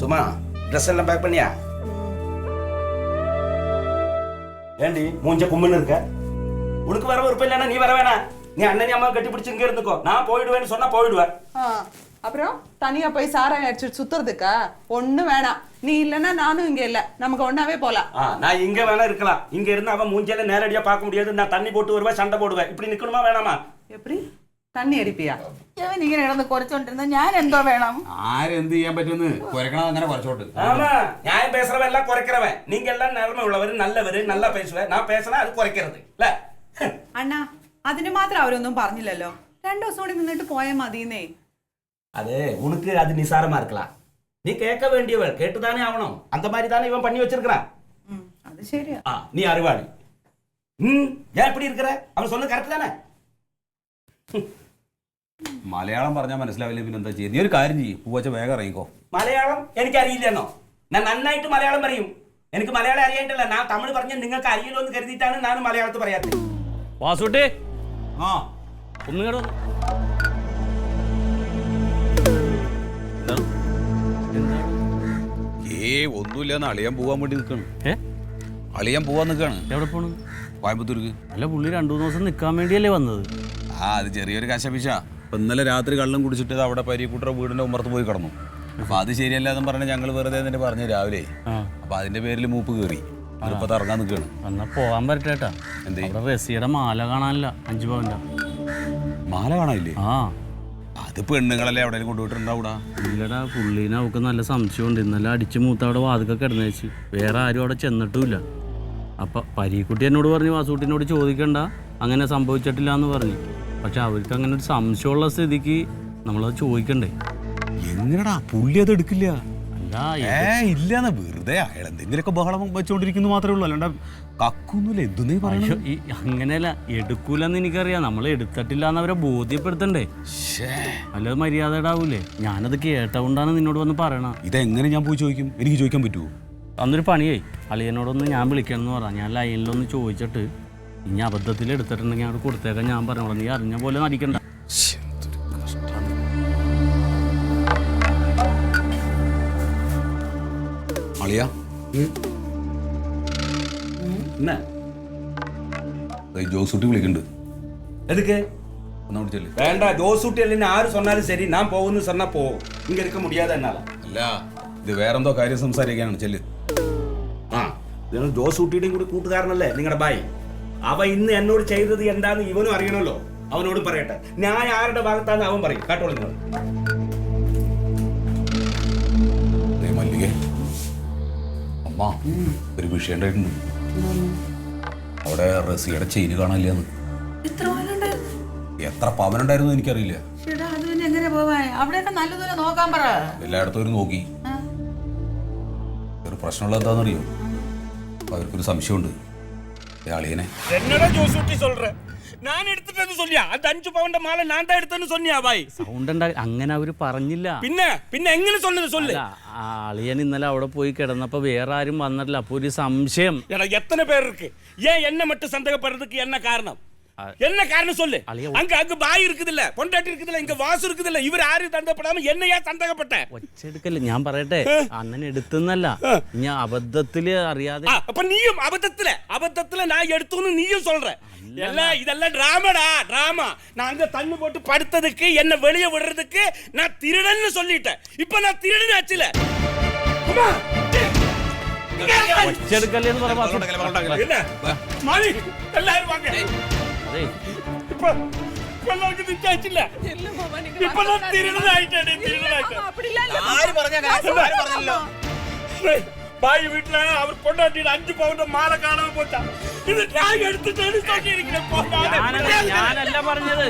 சும்மா ட்ரெஸ் எல்லாம் பேக் பண்ணியா? ஏண்டி மூஞ்ச கும்முன்னு இருக்க? உனக்கு வர விருப்பம் இல்லைன்னா நீ வர வேணாம். நீ அண்ணன் அம்மா கட்டி பிடிச்சி இங்க இருந்துக்கோ. நான் போயிடுவேன்னு சொன்னா போயிடுவேன் அப்புறம் தனியா போய் சாராயம் அடிச்சுட்டு சுத்துறதுக்கா? ஒண்ணும் வேணாம். நீ இல்லைன்னா நானும் இங்க இல்ல. நமக்கு ஒண்ணாவே போலாம் நான் இங்க வேணா இருக்கலாம். இங்க இருந்து அவன் மூஞ்சியில நேரடியா பார்க்க முடியாது. நான் தண்ணி போட்டு வருவேன் சண்டை போடுவேன். இப்படி நிக்கணுமா வேணாமா? எப்படி? தண்ணி அடிப்பியா ഇവൻ ഇങ്ങനെ കിടന്ന് കുറച്ചോണ്ടിരുന്ന ഞാൻ എന്തോ വേണം ആരെന്ത് ചെയ്യാൻ പറ്റുമെന്ന് കുരക്കണം അങ്ങനെ കുറച്ചോട്ട് ஆமா நியாயம் பேசுறவன் எல்லாம் குறைக்கிறவன் நீங்க எல்லாம் நேர்மை உள்ளவர் நல்லவர் நல்லா பேசுவேன் நான் பேசினா அது குறைக்கிறது இல்ல അണ്ണാ അതിന് മാത്രം അവരൊന്നും പറഞ്ഞില്ലല്ലോ രണ്ടു ദിവസം കൂടി നിന്നിട്ട് പോയാൽ മതിയെന്നേ அது உனக்கு அது நிசாரமா இருக்கலாம் நீ கேட்க வேண்டியவள் கேட்டுதானே ஆகணும் அந்த மாதிரி தானே இவன் பண்ணி வச்சிருக்கிறான் ഉം, അത് ശരിയാ ஆ நீ அறிவாளி ம் ஏன் இப்படி இருக்கிற அவன் சொன்ன கரெக்ட் தானே മലയാളം പറഞ്ഞാൽ മനസ്സിലാവില്ല പിന്നെ എന്താ ചെയ്യുക? നീ ഒരു കാര്യം ചെയ്യും. പൂവച്ച വേഗം അറിയിക്കോ മലയാളം എനിക്ക് അറിയില്ലെന്നോ ഞാൻ നന്നായിട്ട് മലയാളം പറയും. എനിക്ക് മലയാളം അറിയായിട്ടില്ല ഞാൻ തമിഴ് പറഞ്ഞ നിങ്ങൾക്ക് അറിയില്ലോ എന്ന് കരുതിയിട്ടാണ് ഞാൻ മലയാളത്തിൽ പറയാത്തത്. വാസുട്ടി ആ. ഒന്ന് കേടോ ഏ ഒന്നുമില്ലെന്ന് അളിയാൻ പോവാൻ വേണ്ടി നിൽക്കണം ഏ? അളിയാൻ പോവാൻ നിൽക്കാണ് എവിടെ പോണു? കോയമ്പത്തൂർക്ക്. അല്ല പുള്ളി രണ്ടു മൂന്ന് ദിവസം നിൽക്കാൻ വേണ്ടിയല്ലേ വന്നത്. ആ അത് ചെറിയൊരു കശപിശ. അപ്പൊ ഇന്നലെ രാത്രി കള്ളും കുടിച്ചിട്ട് അവിടെ പരീക്കുട്ടറ വീടിന്റെ ഉമ്മറത്ത് പോയി കിടന്നു. അപ്പോൾ അത് ശരിയല്ലാതെ പറഞ്ഞ് ഞങ്ങൾ വെറുതെ എന്നിട്ട് പറഞ്ഞു രാവിലെ. അപ്പോൾ അതിന്റെ പേരിൽ മൂപ്പ് കയറി അതിപ്പോൾ ഇറങ്ങാൻ നിൽക്കുകയാണ് എന്നാൽ പോകാൻ പറ്റേട്ടാ എന്തേ? റസിയുടെ മാല കാണാനില്ല. അഞ്ചു പവന്റെ മാല കാണാനില്ലേ? ആ. അത് പെണ്ണുങ്ങളല്ലേ എവിടെയും കൊണ്ടുപോയിട്ടുണ്ടാവൂടാ? ഇല്ലടാ പുള്ളീനെ അവൾക്ക് നല്ല സംശയമുണ്ട്. ഇന്നലെ അടിച്ച് മൂത്ത അവിടെ വാതിക്കെ കിടന്നേച്ച് വേറെ ആരും അവിടെ ചെന്നിട്ടുമില്ല. അപ്പം പരീക്കുട്ടി എന്നോട് പറഞ്ഞു വാസുകുട്ടിനോട് ചോദിക്കണ്ട. അങ്ങനെ സംഭവിച്ചിട്ടില്ല എന്ന് പറഞ്ഞു. പക്ഷെ അവർക്ക് അങ്ങനെ ഒരു സംശയമുള്ള സ്ഥിതിക്ക് നമ്മളത് ചോദിക്കണ്ടേ? എങ്ങനെടാ? പുള്ളി അത് എടുക്കില്ല. ഇല്ലാന്ന്. വെറുതെ അയാൾ എന്തെങ്കിലുമൊക്കെ ബഹളം വെച്ചോണ്ടിരിക്കുന്നു മാത്രമേ ഉള്ളൂ അല്ലാണ്ട് കക്കൊന്നുമില്ല. എന്തെന്നേ ഈ അങ്ങനെയല്ല. എടുക്കൂലെന്ന് എനിക്കറിയാം. നമ്മൾ എടുത്തിട്ടില്ല എന്ന് അവരെ ബോധ്യപ്പെടുത്തണ്ടേ? അല്ലാതെ മര്യാദടാവൂലേ ഞാനത് കേട്ടതുകൊണ്ടാണ് നിന്നോട് വന്ന് പറയണ ഇതെങ്ങനെ ഞാൻ പോയി ചോദിക്കും? എനിക്ക് ചോദിക്കാൻ പറ്റുമോ അന്നൊരു പണിയേ അളിയനോടൊന്ന് ഞാൻ വിളിക്കണം എന്ന് പറഞ്ഞ. ഞാൻ ലൈനിലൊന്ന് ചോദിച്ചിട്ട് ഇനി അബദ്ധത്തിൽ എടുത്തിട്ടുണ്ടെങ്കിൽ അവിടെ കൊടുത്തേക്കാൻ ഞാൻ പറഞ്ഞോളാം നീ അറിഞ്ഞ പോലെ നടിക്കണ്ട അളിയ என்ன ജോസൂട്ടി വിളിക്കുന്നുണ്ട് எதுக்கு ഒന്ന് വിളിച്ചല്ലേ வேண்டாம் ஜோசூட்டி இல்லைன்னு யாரு சொன்னாலும் சரி நான் போகும்னு சொன்னா போ இங்க இருக்க முடியாது என்னால അല്ല ഇത് വേറെന്തോ കാര്യം സംസാരിക്കാനാണ് ചെല്ല് ആ ഇത് ജോസൂട്ടിയുടെയും കൂടി കൂട്ടുകാരനല്ലേ നിങ്ങളുടെ ബായ് അവ ഇന്ന് എന്നോട് ചെയ്തത് എന്താന്ന് ഇവനും അറിയണമല്ലോ. അവനോട് പറയട്ടെ. ഞാൻ ആരുടെ ഭാഗത്താന്ന് അവൻ പറയും. കേട്ടോളൂ നിങ്ങൾ. അമ്മ ഒരു വിഷയം ഉണ്ടായിട്ടുണ്ട്. അവിടെ റസിയുടെ ചെയിന് കാണാനില്ലെന്ന്. എത്ര പവനുണ്ടായിരുന്നു എനിക്കറിയില്ല. ചേട്ടാ അത് എങ്ങനെ പോവാൻ? അവിടെയൊക്കെ നല്ലതുപോലെ നോക്കാൻ പറ. എല്ലായിടത്തും ഒരു നോക്കി. ഒരു പ്രശ്നമുള്ള എന്താണെന്നറിയോ? അവർക്കൊരു സംശയമുണ്ട്. ഏ അളിയനെ എന്നടാ ജോസൂട്ടി சொல்ற ഞാൻ എടുത്തിട്ടെന്ന് சொல்லியா അത് അഞ്ചു പവന്റെ മാല ഞാൻ താ എടുത്തെന്ന് சொன்னியா ബായ് സൗണ്ട് ഉണ്ടായി അങ്ങനെ അവര് പറഞ്ഞില്ല പിന്നെ പിന്നെ എങ്ങനെ சொன்னது சொல்லு അല്ല, ആ അളിയൻ ഇന്നലെ അവിടെ പോയി കിടന്നപ്പോ വേറെ ആരും വന്നിട്ടില്ല അപ്പൊ ഒരു സംശയം எடா எத்தனை பேர் இருக்கு ஏன் என்ன மட்டும் சந்தேகப்படுறதுக்கு என்ன காரணம் என்ன காரணம் சொல்லு அழிய- அங்க அங்க பாய் இருக்குது இல்ல பொண்டாட்டி இருக்குது இல்ல இங்க வாசு இருக்குது இல்ல இவர் யாரும் சந்தேகப்படாம என்ன ஏன் சந்தேகப்பட்ட ഒച്ചെടുക്കല്ലേ ഞാൻ പറയട്ടെ അണ്ണൻ എടുത്തെന്നല്ല ഞാൻ അബദ്ധത്തില് അറിയാതെ ஆ, அப்ப நீயும் அபத்தத்துல அபத்தத்துல நான் எடுத்துன்னு நீயும் சொல்ற எல்லாம் இதெல்லாம் டிராமாடா டிராமா நான் அங்க தண்ணி போட்டு படுத்ததுக்கு என்ன வெளிய விடுறதுக்கு நான் திருடன்னு சொல்லிட்டேன் இப்ப நான் திருடன் ஆச்சுல அம்மா! ഒച്ചെടുക്കല്ലേ എന്ന് പറ വാസു. என்ன மாமி எல்லாரும் வாங்க പിള്ളേർക്ക് നിശ്ചയിച്ചില്ല ഇപ്പൊ തിരുണതായിട്ടാണ് തിരുണതായിട്ട് ഭായി വീട്ടിൽ അവർ കൊണ്ടാട്ടിട്ട് അഞ്ചു പൗണ്ട് മാല കാണാൻ പോച്ചാ ഇത് ടാഗ് എടുത്തിട്ടാണ് ഞാനല്ല പറഞ്ഞത്.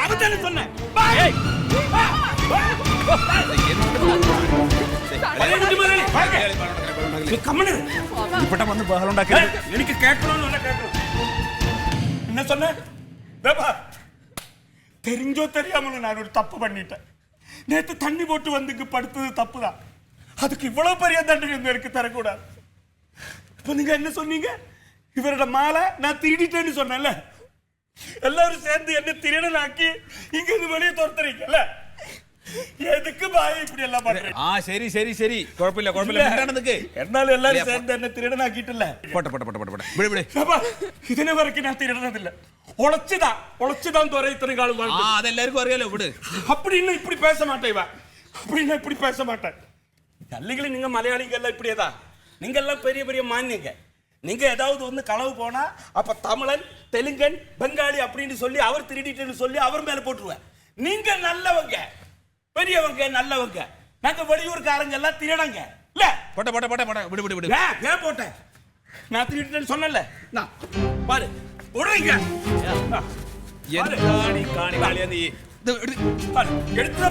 അവൻ തന്നെ. സൊന്നെ ഇവിടെ വന്ന് ബഹളം ഉണ്ടാക്കി എനിക്ക് കേൾക്കണമെന്നല്ല കേൾക്കണം. என்ன சொன்ன? தெரிஞ்சோ தெரியாமலும் நான் ஒரு தப்பு பண்ணிட்டேன். நேத்து தண்ணி போட்டு வந்து படுத்தது தப்பு தான் அதுக்கு இவ்வளவு பெரிய தண்டனை இங்க எனக்கு தரக்கூடாது. இப்ப நீங்க என்ன சொன்னீங்க? இவரோட மாலை நான் திருடிட்டேன்னு சொன்னேன்ல. எல்லாரும் சேர்ந்து என்ன திருடனாக்கி இங்க இருந்து வெளியே துரத்துறீங்கல்ல? எதுக்கு பாய் இப்படி எல்லாம் பண்றேன் ஆ சரி சரி சரி. குழப்பம் இல்ல குழப்பம் இல்ல. நடந்துக்கு என்னால எல்லாரும் சேர்ந்து என்ன திருடன் ஆக்கிட்டல? போட்ட போட்ட போட்ட போட்ட விடு விடு. அப்பா இதுன வரைக்கும் நான் திருடனது இல்ல உழைச்சுதான் உழைச்சுதான் துறை இத்தனை காலம் வாழ்ந்து. ஆ அது எல்லாருக்கும் வரையில விடு அப்படின்னு இப்படி பேச மாட்டேன் இவன் அப்படின்னு இப்படி பேச மாட்டேன். தள்ளிகளை நீங்க மலையாளிகள் இப்படியேதா? நீங்க எல்லாம் பெரிய பெரிய மானியங்க. நீங்க ஏதாவது வந்து களவு போனா அப்ப தமிழன் தெலுங்கன் பெங்காலி அப்படின்னு சொல்லி அவர் திருடிட்டுன்னு சொல்லி அவர் மேல போட்டுருவேன். நீங்க நல்லவங்க. பெரியவங்க நல்லவங்க. நாங்க வெளியூர்காரங்க எல்லாம் திருடங்க. இல்ல? போட்ட போட்ட போட்ட போட்ட. விடு விடு விடு. ஏன் போட்டேன் நான் திருட்டேன்னு சொன்னல நான். பாரு. விடுறீங்க காணி காணி காளி அந்த பாரு. எடுத்துட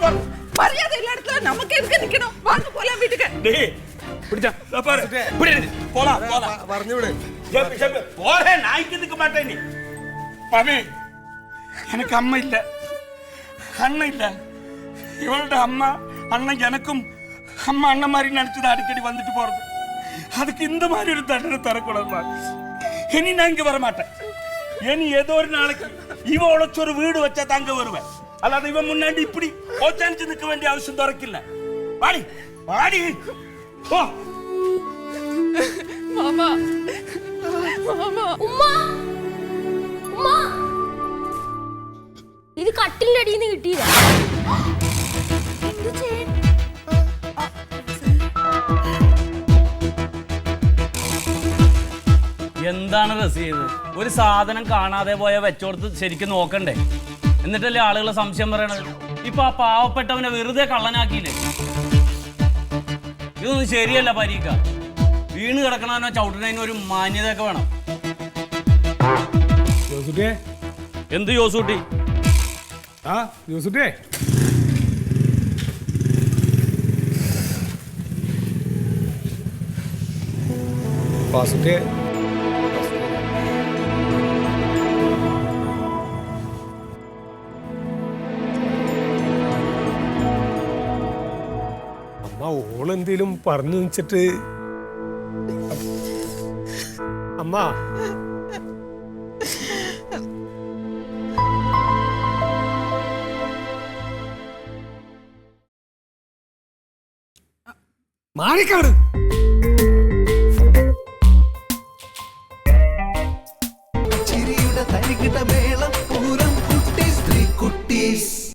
பாரு. மரியாதை இல்ல நமக்கு எதுக்கு நிக்கணும்? வாங்க வீட்டுக்கு. டேய் பிடிச்சா. பாரு. பிடி போலாம் போலாம். வரஞ்சு விடு. ஜெப் ஜெப். போறே நான் இதுக்கு மாட்டேன் நீ. பாமே எனக்கு அம்மா இல்ல. அண்ணன் இல்லை இவளோட அம்மா அண்ணன் எனக்கும் அம்மா அண்ணன் மாதிரி நினச்சது அடிக்கடி வந்துட்டு போகிறது அதுக்கு இந்த மாதிரி ஒரு தண்டனை தரக்கூடாதுமா? இனி நான் இங்கே வரமாட்டேன். இனி ஏதோ ஒரு நாளைக்கு இவன் உழைச்ச ஒரு வீடு வச்சா தாங்க வருவேன். அல்லாத இவன் முன்னாடி இப்படி ஓச்சானிச்சு நிற்க வேண்டிய அவசியம் துறக்கல வாடி வாடி. ஓ மாமா. மாமா. உமா. உமா. ഇത് കട്ടിലിന്റെ അടിയിൽ നിന്ന് കിട്ടിയില്ല? എന്താണ് റസ് ചെയ്തത് ഒരു സാധനം കാണാതെ പോയ വെച്ചോടത്ത് ശരിക്കും നോക്കണ്ടേ? എന്നിട്ടല്ലേ ആളുകളെ സംശയം പറയണത്? ഇപ്പൊ ആ പാവപ്പെട്ടവനെ വെറുതെ കള്ളനാക്കിയില്ലേ? ഇതൊന്നും ശരിയല്ല പരീക്ക. വീണ് കിടക്കണവനോ ചവിട്ടണതിനോ ഒരു മാന്യതയൊക്കെ വേണം. എന്ത് യോസൂട്ടി ആ ജോസുട്ടിയെ. വാസുട്ടിയെ അമ്മ ഓളെന്തേലും പറഞ്ഞു വെച്ചിട്ട്. അമ്മ. മാറിക്കാട്. ചിരിയുടെ തരികിട മേളം